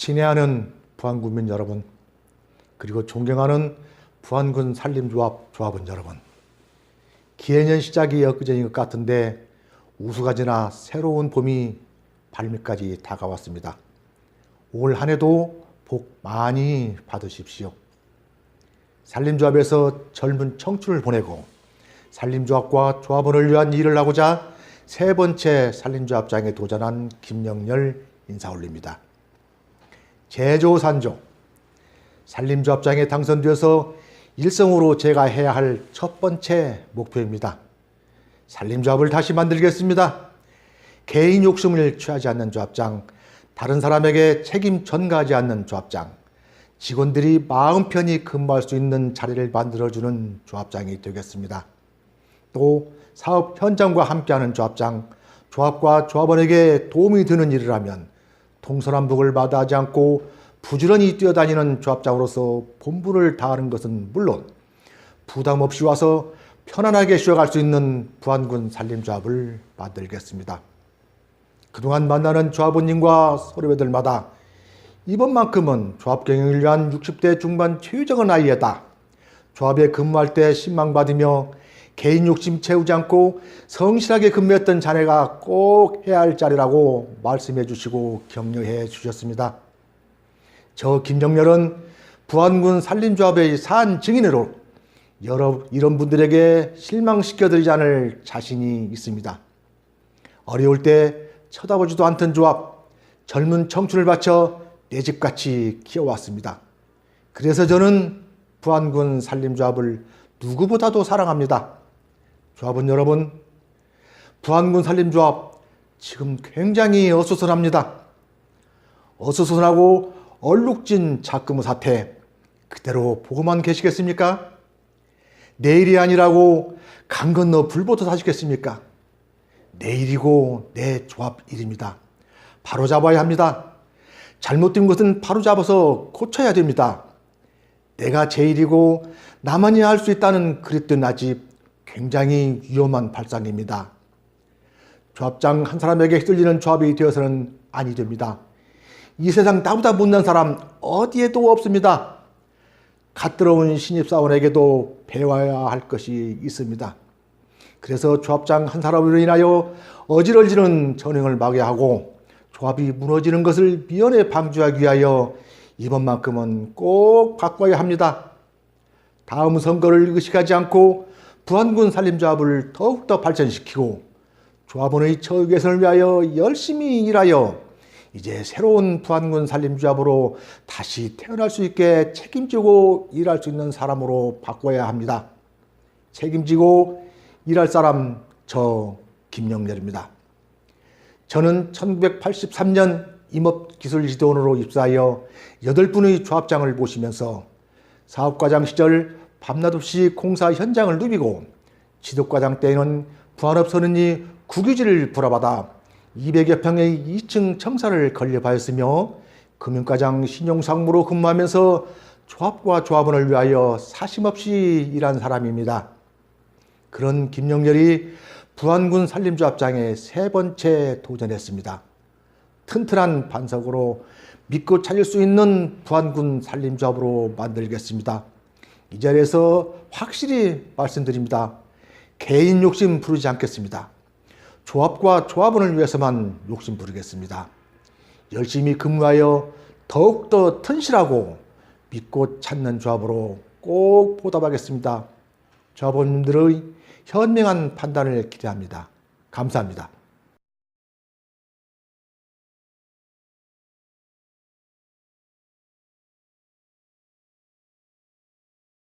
친애하는 부안군민 여러분, 그리고 존경하는 부안군 산림조합 조합원 여러분. 기해년 시작이 엊그제인 것 같은데 우수가지나 새로운 봄이 발밑까지 다가왔습니다. 올 한 해도 복 많이 받으십시오. 산림조합에서 젊은 청춘을 보내고 산림조합과 조합원을 위한 일을 하고자 세 번째 산림조합장에 도전한 김영렬 인사 올립니다. 제조산조 산림조합장에 당선되어서 일성으로 제가 해야 할 첫 번째 목표입니다. 산림조합을 다시 만들겠습니다. 개인 욕심을 취하지 않는 조합장, 다른 사람에게 책임 전가하지 않는 조합장, 직원들이 마음 편히 근무할 수 있는 자리를 만들어주는 조합장이 되겠습니다. 또 사업 현장과 함께하는 조합장, 조합과 조합원에게 도움이 되는 일을 하면 동서남북을 마다하지 않고 부지런히 뛰어다니는 조합장으로서 본분을 다하는 것은 물론 부담 없이 와서 편안하게 쉬어갈 수 있는 부안군 산림조합을 만들겠습니다. 그동안 만나는 조합원님과 서류배들마다 이번만큼은 조합 경영을 위한 60대 중반 최적의 나이에다 조합에 근무할 때 신망받으며 개인 욕심 채우지 않고 성실하게 근무했던 자네가 꼭 해야 할 자리라고 말씀해 주시고 격려해 주셨습니다. 저 김정렬은 부안군 산림조합의 산 증인으로 여러 이런 분들에게 실망시켜드리지 않을 자신이 있습니다. 어려울 때 쳐다보지도 않던 조합, 젊은 청춘을 바쳐 내 집같이 키워왔습니다. 그래서 저는 부안군 산림조합을 누구보다도 사랑합니다. 조합원 여러분, 부안군 산림조합 지금 굉장히 어수선합니다. 어수선하고 얼룩진 작금의 사태 그대로 보고만 계시겠습니까? 내일이 아니라고 강 건너 불보듯 하시겠습니까? 내일이고 내 조합 일입니다. 바로 잡아야 합니다. 잘못된 것은 바로 잡아서 고쳐야 됩니다. 내가 제 일이고 나만이 할 수 있다는 그릇된 아집 굉장히 위험한 발상입니다. 조합장 한 사람에게 휘둘리는 조합이 되어서는 아니 됩니다. 이 세상 나보다 못난 사람 어디에도 없습니다. 갓 들어온 신입사원에게도 배워야 할 것이 있습니다. 그래서 조합장 한 사람으로 인하여 어지러지는 전횡을 막아야 하고 조합이 무너지는 것을 미연에 방지하기 위하여 이번만큼은 꼭 바꿔야 합니다. 다음 선거를 의식하지 않고 부안군 산림조합을 더욱더 발전시키고 조합원의 처우 개선을 위하여 열심히 일하여 이제 새로운 부안군 산림조합으로 다시 태어날 수 있게 책임지고 일할 수 있는 사람으로 바꿔야 합니다. 책임지고 일할 사람 저 김영렬입니다. 저는 1983년 임업기술지도원으로 입사하여 8분의 조합장을 모시면서 사업과장 시절 밤낮 없이 공사 현장을 누비고 지도과장 때에는 부안업 선언이 국유지를 불어받아 200여 평의 2층 청사를 건립하였으며 금융과장 신용상무로 근무하면서 조합과 조합원을 위하여 사심없이 일한 사람입니다. 그런 김영렬이 부안군 산림조합장에 세 번째 도전했습니다. 튼튼한 반석으로 믿고 찾을 수 있는 부안군 산림조합으로 만들겠습니다. 이 자리에서 확실히 말씀드립니다. 개인 욕심 부르지 않겠습니다. 조합과 조합원을 위해서만 욕심 부르겠습니다. 열심히 근무하여 더욱더 튼실하고 믿고 찾는 조합으로 꼭 보답하겠습니다. 조합원님들의 현명한 판단을 기대합니다. 감사합니다.